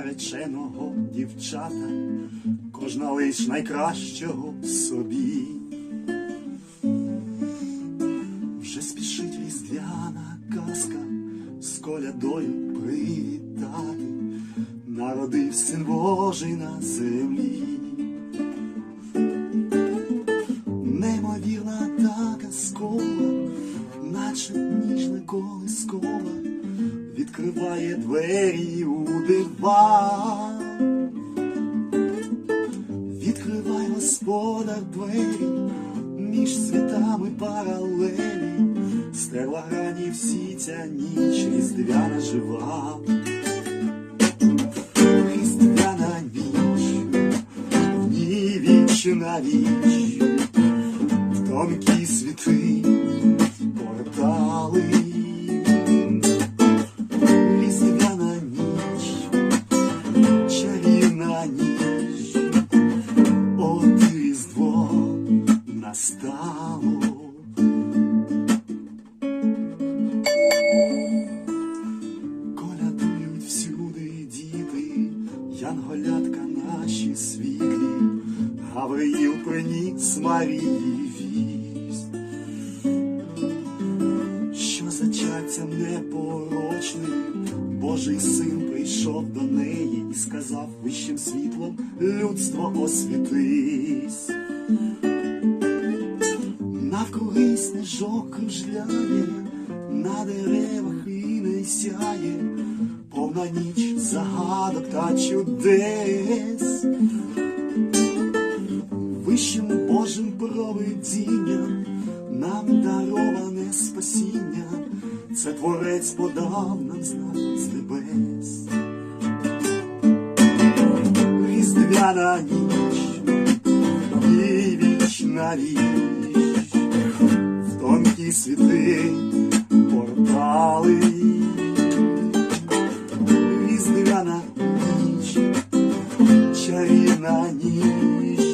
нареченого дівчата, кожна лиш найкращого собі. Вже спішить різдвяна казка з колядою привітати, народив син Божий на землі. Неймовірна та казкова, наче ніжна колискова, відкриває двері у дива. Відкривай господар двері між світами паралелі, стерла грані всі ця ніч різдвяна жива. В на віч, тонкі світи, портали. Янголятка наші світлі, Гавриїл приніс Марії вість, що зачаття непорочним, Божий син прийшов до неї і сказав вищим світлом людство освітись. Навкруги сніжок кружляє, на деревах і не сяє, повна ніч загадок та чудес. Вищим Божим провидінням нам дароване спасіння, це творець подав нам знак з небес. Різдвяна ніч, і вічна віч, в тонкі світи чарівна ніч,